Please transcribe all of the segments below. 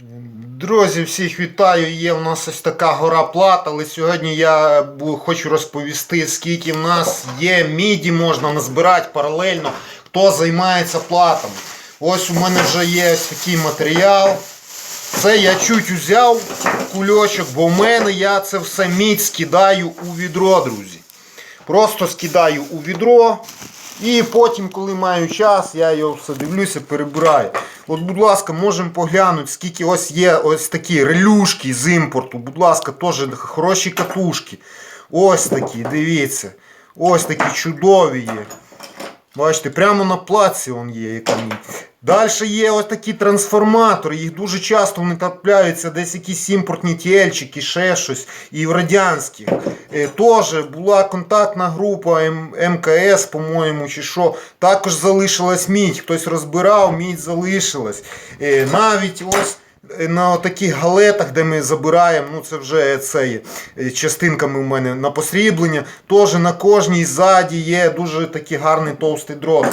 Друзі, всіх вітаю. Є в нас ось така гора плат, але сьогодні я хочу розповісти, скільки в нас є міді, можна назбирати паралельно, хто займається платами. Ось у мене вже є ось такий матеріал. Це я чуть взяв кульочок, бо в мене я це все мідь скидаю у відро, друзі. Просто скидаю у відро. І потім, коли маю час, я його все дивлюся, перебираю. От, будь ласка, можемо поглянути, скільки ось є ось такі релюшки з імпорту. Будь ласка, теж хороші катушки. Ось такі, дивіться. Ось такі чудові є. Бачите, прямо на плаці він є мідь. Далі є ось такі трансформатори, їх дуже часто вони трапляються, десь якісь імпортні тільчики, ще щось. І в радянських. Е, Теж була контактна група МКС, по-моєму, чи що. Також залишилась мідь. Хтось розбирав, мідь залишилась. Е, Навіть ось. е, На таких галетах, де ми забираємо, ну це вже це є частинками у мене на посріблення. Теж на кожній ззаді є дуже такий гарний товстий дрот.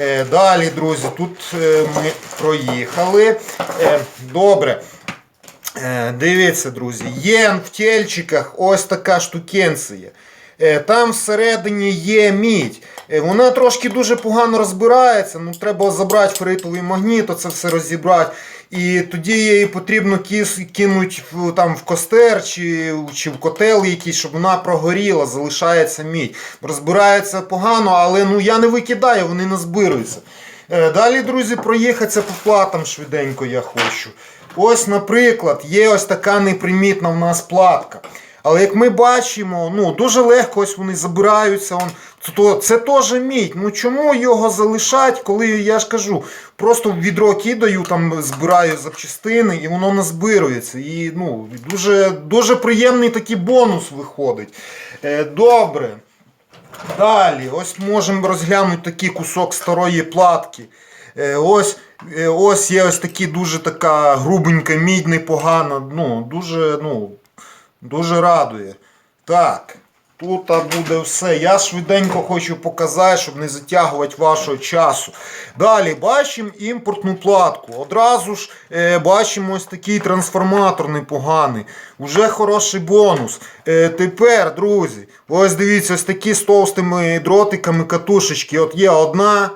Е, Далі, друзі, тут е, ми проїхали. Е, Добре. Дивіться, друзі, є в тельчиках ось така штукенція. Там всередині є мідь. Вона трошки дуже погано розбирається. Ну, треба забрати ферритовий магніт, оце все розібрати. І тоді її потрібно кис, кинути в, там, в костер чи, чи в котел якийсь, щоб вона прогоріла, залишається мідь. Розбирається погано, але ну, я не викидаю, вони не збируються. Е, Далі, друзі, проїхатися по платам швиденько я хочу. Ось, наприклад, є ось така непримітна в нас платка. Але як ми бачимо, ну дуже легко ось вони забираються. Он, то це теж мідь. Ну чому його залишать, коли я ж кажу, просто відро кидаю, там збираю запчастини і воно не збирується. І ну, дуже, дуже приємний такий бонус виходить. Е, добре. Далі, ось можемо розглянути такий кусок старої платки. Е, Ось, е, ось є ось такі дуже така грубенька мідь, непогана. Ну, дуже, ну, дуже радує. Так, тут буде все. Я швиденько хочу показати, щоб не затягувати вашого часу. Далі бачимо імпортну платку. Одразу ж е, бачимо ось такий трансформатор непоганий. Уже хороший бонус. Е, тепер, друзі, ось дивіться, ось такі з товстими дротиками катушечки. От є одна,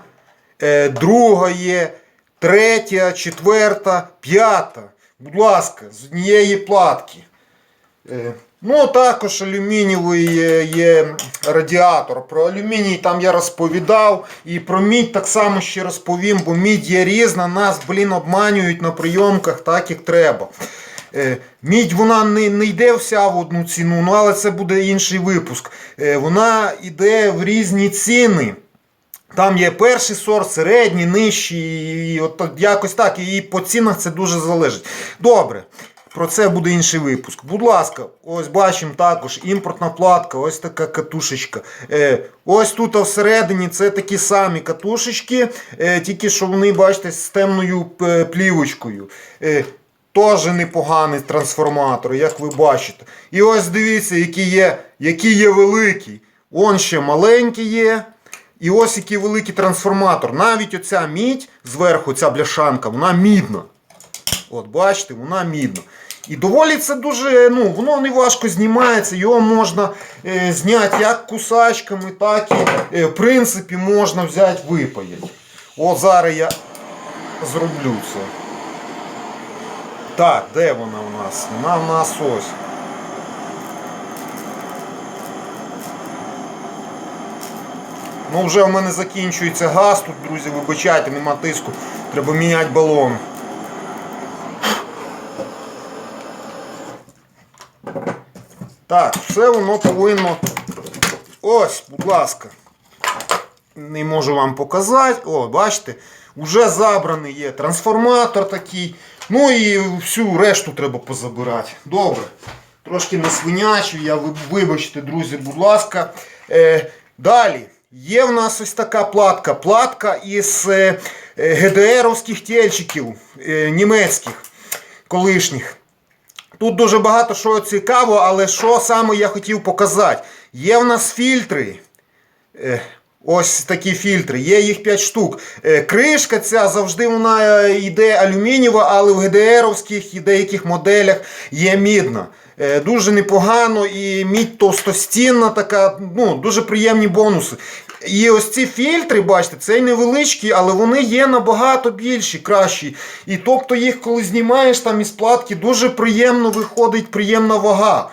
е, друга є, третя, четверта, п'ята. Будь ласка, з однієї платки. Е, Ну, також алюмінієвий є, радіатор. Про алюміній там я розповідав. І про мідь так само ще розповім, бо мідь є різна, нас, блін, обманюють на прийомках так, як треба. Е, Мідь вона не, не йде вся в одну ціну, ну але це буде інший випуск. Е, Вона йде в різні ціни. Там є перший сорт, середній, нижчий, і от якось так. І по цінах це дуже залежить. Добре. Про це буде інший випуск. Будь ласка, ось бачимо також імпортна платка, ось така катушечка. Е, ось тут всередині це такі самі катушечки, е, тільки що вони, бачите, з темною е, плівочкою. Е, Теж непоганий трансформатор, як ви бачите. І ось дивіться, які є, які є великі. Он ще маленький є. І ось який великий трансформатор. Навіть оця мідь зверху, ця бляшанка, вона мідна. От, бачите, вона мідна. І доволі це дуже, ну, воно не важко знімається, його можна е, зняти як кусачками, так і е, в принципі можна взяти випаяти. От зараз я зроблю це. Так, де вона у нас? Вона в нас ось. Ну, вже в мене закінчується газ тут, друзі, вибачайте, нема тиску. Треба міняти балон. Так, все воно повинно. Ось, будь ласка. Не можу вам показати. О, бачите, вже забраний є трансформатор такий. Ну і всю решту треба позабирати. Добре. Трошки не свинячу, я вибачте, друзі, будь ласка. Е, далі. Є в нас ось така платка. Платка із е, е, ГДРовських тельчиків е, німецьких колишніх. Тут дуже багато що цікаво, але що саме я хотів показати. Є в нас фільтри. Е, Ось такі фільтри. Є їх 5 штук. Е, Кришка ця завжди вона е, йде алюмінієва, але в ГДРовських і деяких моделях є мідна. Дуже непогано і мідь товстостінна така, ну, дуже приємні бонуси. І ось ці фільтри, бачите, це невеличкі, але вони є набагато більші, кращі. І тобто їх, коли знімаєш там із платки, дуже приємно виходить приємна вага.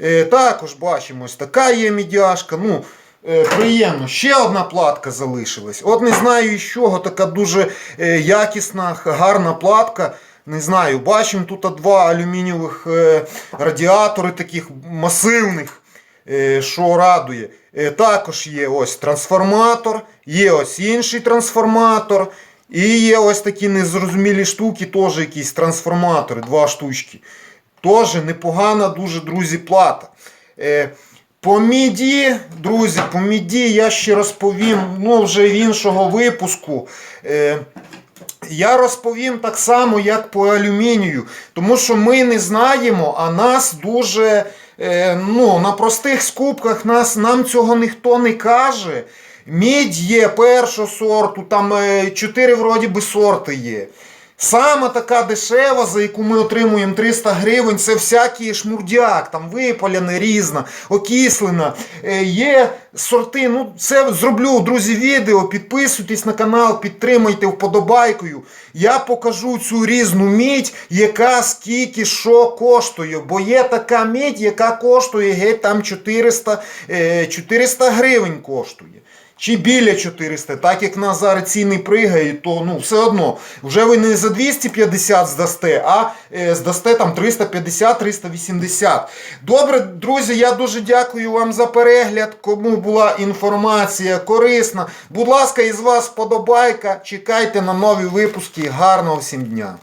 Е, також бачимо, ось така є мідяшка. Ну, е, приємно. Ще одна платка залишилась. От не знаю із чого, така дуже е, якісна, гарна платка. Не знаю, бачимо тут два алюмінієвих е, радіатори таких масивних, що радує. Е, також є ось трансформатор, є ось інший трансформатор. І є ось такі незрозумілі штуки, теж якісь трансформатори, два штучки. Теж непогана дуже, друзі, плата. Е, по міді, друзі, по міді я ще розповім ну, вже в іншого випуску. Е, я розповім так само, як по алюмінію, тому що ми не знаємо, а нас дуже е, ну, на простих скупках нас, нам цього ніхто не каже. Мідь є першого сорту, там е, чотири вроді би сорти є. Сама така дешева, за яку ми отримуємо 300 гривень, це всякий шмурдяк, там випаляне різна, окислена. Е, є сорти. Ну, це зроблю, друзі, відео. Підписуйтесь на канал, підтримайте вподобайкою. Я покажу цю різну мідь, яка скільки що коштує. Бо є така мідь, яка коштує геть там 400, е, 400 гривень коштує. Чи біля 400, так як на зараз ціни пригають, то ну все одно вже ви не за 250 здасте, а е, здасте там 350-380. Добре, друзі, я дуже дякую вам за перегляд. Кому була інформація корисна. Будь ласка, із вас вподобайка. Чекайте на нові випуски. Гарного всім дня!